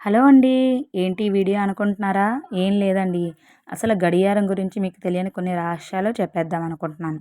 Hello అండి ఏంటి video అనుకుంటున్నారా? ఏం లేదండి. అసలు గడియారం గురించి మీకు తెలియని కొన్ని రహస్యాలు చెప్పేద్దాం అనుకుంటున్నాను.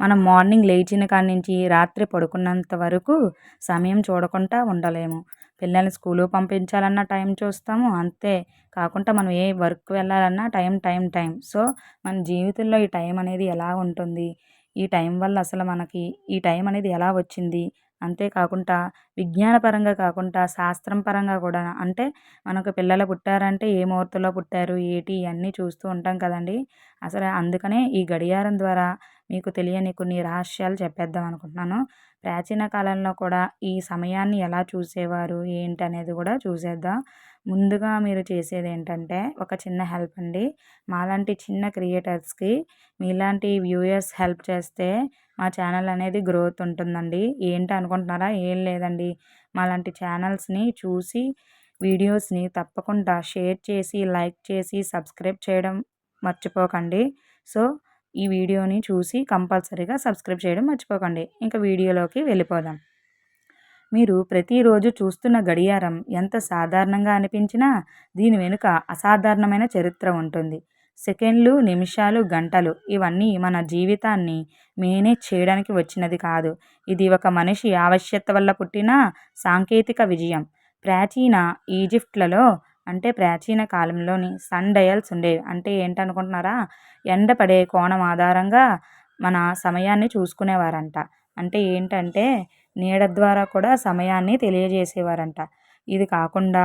మనం మార్నింగ్ లేచిన కాడి నుంచి రాత్రి పడుకున్నంత వరకు సమయం చూడకుండా ఉండలేము. పిల్లల్ని స్కూలు పంపించాలన్నా టైం చూస్తాము అంతే. కాకుండా మనం ఏ వర్క్ వెళ్ళాలన్నా టైం టైం టైం. సో మన జీవితంలో ఈ టైం అనేది ఎలా ఉంటుంది? ఈ టైం వల్ల అసలు మనకి ఈ టైం అనేది ఎలా వచ్చింది? అంతేకాకుండా విజ్ఞానపరంగా కాకుండా శాస్త్రం పరంగా కూడా అంటే మనకు పిల్లలు పుట్టారంటే ఏ ముహూర్తంలో పుట్టారు? ఏటి? ఇవన్నీ చూస్తూ ఉంటాం కదండి. అసలు అందుకనే ఈ గడియారం ద్వారా మీకు తెలియని కొన్ని రహస్యాలు చెప్పేద్దాం అనుకుంటున్నాను. ప్రాచీన కాలంలో కూడా ఈ సమయాన్ని ఎలా చూసేవారు? ఏంటి అనేది కూడా చూసేద్దాం. ముందుగా మీరు చేసేది ఏంటంటే ఒక చిన్న హెల్ప్ అండి. మాలాంటి చిన్న క్రియేటర్స్కి మీలాంటి వ్యూయర్స్ హెల్ప్ చేస్తే మా ఛానల్ అనేది గ్రోత్ ఉంటుందండి. ఏంటి అనుకుంటున్నారా? ఏం లేదండి. మాలాంటి ఛానల్స్ని చూసి వీడియోస్ని తప్పకుండా షేర్ చేసి లైక్ చేసి సబ్స్క్రైబ్ చేయడం మర్చిపోకండి. సో ఈ వీడియోని చూసి కంపల్సరీగా సబ్స్క్రైబ్ చేయడం మర్చిపోకండి. ఇంకా వీడియోలోకి వెళ్ళిపోదాం. మీరు ప్రతిరోజు చూస్తున్న గడియారం ఎంత సాధారణంగా అనిపించినా దీని వెనుక అసాధారణమైన చరిత్ర ఉంటుంది. సెకండ్లు నిమిషాలు గంటలు ఇవన్నీ మన జీవితాన్ని మేనేజ్ చేయడానికి వచ్చినది కాదు. ఇది ఒక మనిషి ఆవశ్యకత వల్ల పుట్టిన సాంకేతిక విజయం. ప్రాచీన ఈజిప్ట్లలో అంటే ప్రాచీన కాలంలోని సన్ డయల్స్ ఉండేవి. అంటే ఏంటనుకుంటున్నారా? ఎండ పడే కోణం ఆధారంగా మన సమయాన్ని చూసుకునేవారంట. అంటే ఏంటంటే నీడ ద్వారా కూడా సమయాన్ని తెలియజేసేవారంట. ఇది కాకుండా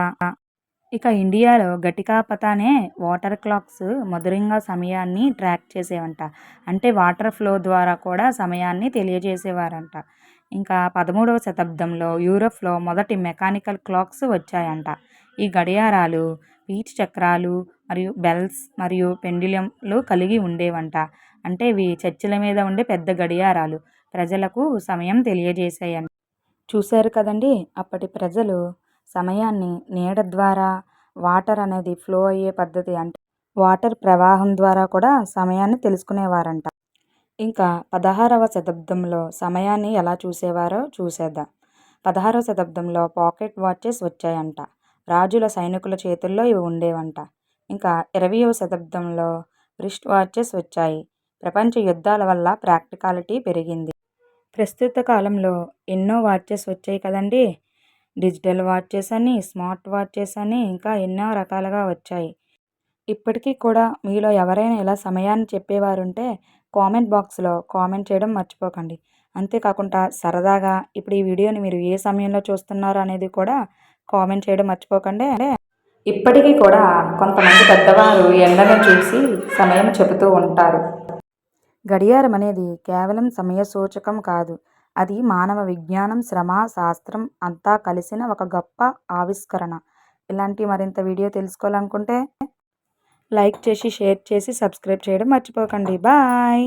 ఇక ఇండియాలో గటికాపత అనే వాటర్ క్లాక్స్ మధురంగా సమయాన్ని ట్రాక్ చేసేవంట. అంటే వాటర్ ఫ్లో ద్వారా కూడా సమయాన్ని తెలియజేసేవారంట. ఇంకా పదమూడవ శతాబ్దంలో యూరప్లో మొదటి మెకానికల్ క్లాక్స్ వచ్చాయంట. ఈ గడియారాలు పీచ్ చక్రాలు మరియు బెల్స్ మరియు పెండిలంలు కలిగి ఉండేవంట. అంటే ఇవి చర్చిల మీద ఉండే పెద్ద గడియారాలు. ప్రజలకు సమయం తెలియజేశాయని. చూశారు కదండి అప్పటి ప్రజలు సమయాన్ని నీడ ద్వారా వాటర్ అనేది ఫ్లో అయ్యే పద్ధతి అంటే వాటర్ ప్రవాహం ద్వారా కూడా సమయాన్ని తెలుసుకునేవారంట. ఇంకా పదహారవ శతాబ్దంలో సమయాన్ని ఎలా చూసేవారో చూసేద్దాం. పదహారవ శతాబ్దంలో పాకెట్ వాచెస్ వచ్చాయంట. రాజుల సైనికుల చేతుల్లో ఇవి ఉండేవంట. ఇంకా ఇరవయవ శతాబ్దంలో రిస్ట్ వాచెస్ వచ్చాయి. ప్రపంచ యుద్ధాల వల్ల ప్రాక్టికాలిటీ పెరిగింది. ప్రస్తుత కాలంలో ఎన్నో వాచెస్ వచ్చాయి కదండి. డిజిటల్ వాచెస్ అని స్మార్ట్ వాచెస్ అని ఇంకా ఎన్నో రకాలుగా వచ్చాయి. ఇప్పటికీ కూడా మీలో ఎవరైనా ఇలా సమయాన్ని చెప్పేవారుంటే కామెంట్ బాక్స్లో కామెంట్ చేయడం మర్చిపోకండి. అంతేకాకుండా సరదాగా ఇప్పుడు ఈ వీడియోని మీరు ఏ సమయంలో చూస్తున్నారు అనేది కూడా కామెంట్ చేయడం మర్చిపోకండి. అంటే ఇప్పటికీ కూడా కొంతమంది పెద్దవారు ఎండను చూసి సమయం చెబుతూ ఉంటారు. గడియారం అనేది కేవలం సమయ సూచకం కాదు. అది మానవ విజ్ఞానం శ్రమ శాస్త్రం అంతా కలిసిన ఒక గొప్ప ఆవిష్కరణ. ఇలాంటి మరింత వీడియో తెలుసుకోవాలనుకుంటే లైక్ చేసి షేర్ చేసి సబ్స్క్రైబ్ చేయడం మర్చిపోకండి. బాయ్!